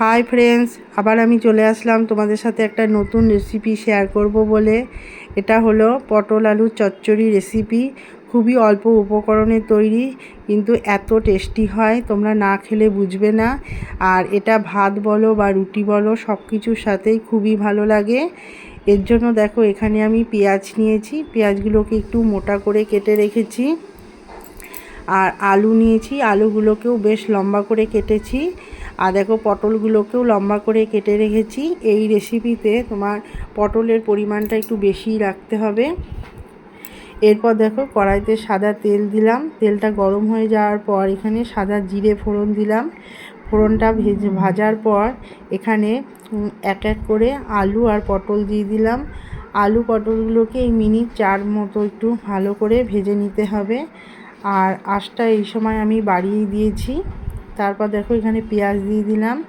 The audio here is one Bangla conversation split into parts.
হাই ফ্রেন্ডস আবার আমি চলে আসলাম তোমাদের সাথে একটা নতুন রেসিপি শেয়ার করব বলে। এটা হলো পটল আলু চচ্চড়ি রেসিপি খুবই অল্প উপকরণে তৈরি, কিন্তু এত টেস্টি হয়, তোমরা না খেলে বুঝবে না। আর এটা ভাত বলো বা রুটি বলো সব কিছুর সাথেই খুবই ভালো লাগে। এর জন্য দেখো, এখানে আমি পেঁয়াজ নিয়েছি। পেঁয়াজগুলোকে একটু মোটা করে কেটে রেখেছি। আর আলু নিয়েছি। আলুগুলোকেও বেশ লম্বা করে কেটেছি। আর দেখো পটলগুলোকেও লম্বা করে কেটে রেখেছি। এই রেসিপিতে তোমার পটলের পরিমাণটা একটু বেশি রাখতে হবে। এরপর দেখো কড়াইতে সাদা তেল দিলাম। তেলটা গরম হয়ে যাওয়ার পর এখানে সাদা জিরে ফোড়ন দিলাম। ফোড়নটা ভেজে ভাজার পর এখানে এক এক করে আলু আর পটল দিয়ে দিলাম। আলু পটলগুলোকে এই মিনিট চার মতো একটু ভালো করে ভেজে নিতে হবে। আর আঁশটা এই সময় আমি বাড়িয়ে দিয়েছি। তারপর দেখো এখানে পেঁয়াজ দিয়ে দিলাম।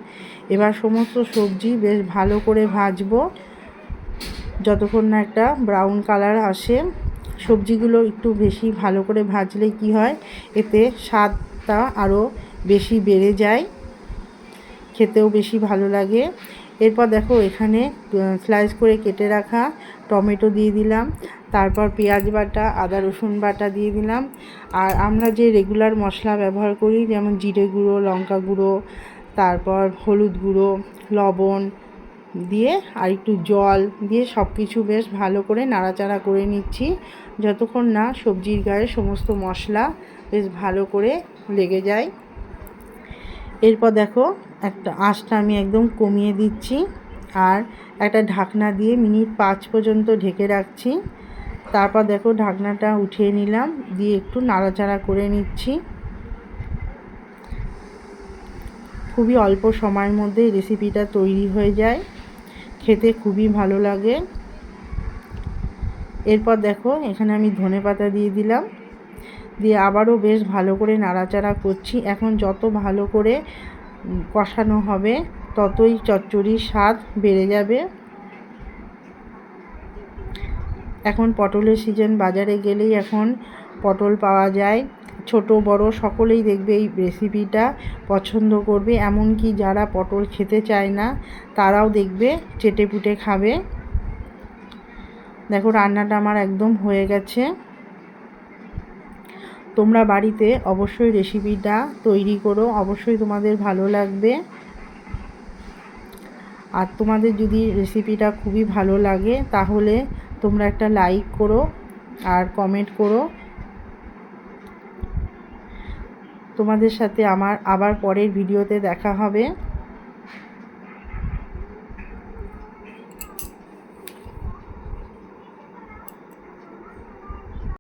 এবার সমস্ত সবজি বেশ ভালো করে ভাজবো। যতক্ষণ না একটা ব্রাউন কালার আসে, সবজিগুলো একটু বেশি ভালো করে ভাজলে কি হয়? এতে স্বাদটা আরও বেশি বেড়ে যায়। খেতেও বেশি ভালো লাগে। এরপর দেখো এখানে স্লাইস করে কেটে রাখা টমেটো দিয়ে দিলাম। তারপর পেঁয়াজ বাটা, আদা রসুন বাটা দিয়ে দিলাম। আর আমরা যে রেগুলার মশলা ব্যবহার করি, যেমন জিরে গুঁড়ো, লঙ্কা গুঁড়ো, তারপর হলুদ গুঁড়ো, লবণ দিয়ে আর একটু জল দিয়ে সব কিছু বেশ ভালো করে নাড়াচাড়া করে নিচ্ছি। যতক্ষণ না সবজির গায়ে সমস্ত মশলা বেশ ভালো করে লেগে যায়। এরপর দেখো, একটা আঁশটা আমি একদম কমিয়ে দিচ্ছি আর একটা ঢাকনা দিয়ে মিনিট পাঁচ পর্যন্ত ঢেকে রাখছি। তারপর দেখো, ঢাকনাটা উঠিয়ে নিলাম, দিয়ে একটু নাড়াচাড়া করে নিচ্ছি। খুবই অল্প সময়ের মধ্যে রেসিপিটা তৈরি হয়ে যায়। খেতে খুবই ভালো লাগে। এরপর দেখো, এখানে আমি ধনে পাতা দিয়ে দিলাম। দিয়ে আবারও বেশ ভালো করে নাড়াচাড়া করছি। এখন যত ভালো করে কষানো হবে, ততই চচ্চড়ির স্বাদ বেড়ে যাবে। এখন পটলের সিজন বাজারে গেলেই এখন পটল পাওয়া যায়। ছোট, বড়, সকলেই দেখবে এই রেসিপিটা পছন্দ করবে। এমনকি যারা পটল খেতে চায় না, তারাও দেখবে চেটে পুটে খাবে। দেখো, রান্নাটা আমার একদম হয়ে গেছে। তোমরা বাড়িতে অবশ্যই রেসিপিটা তৈরি করো, অবশ্যই তোমাদের ভালো লাগবে। আর তোমাদের যদি রেসিপিটা খুবই ভালো লাগে, তাহলে তোমরা একটা লাইক করো আর কমেন্ট করো। তোমাদের সাথে আমার আবার পরের ভিডিওতে দেখা হবে।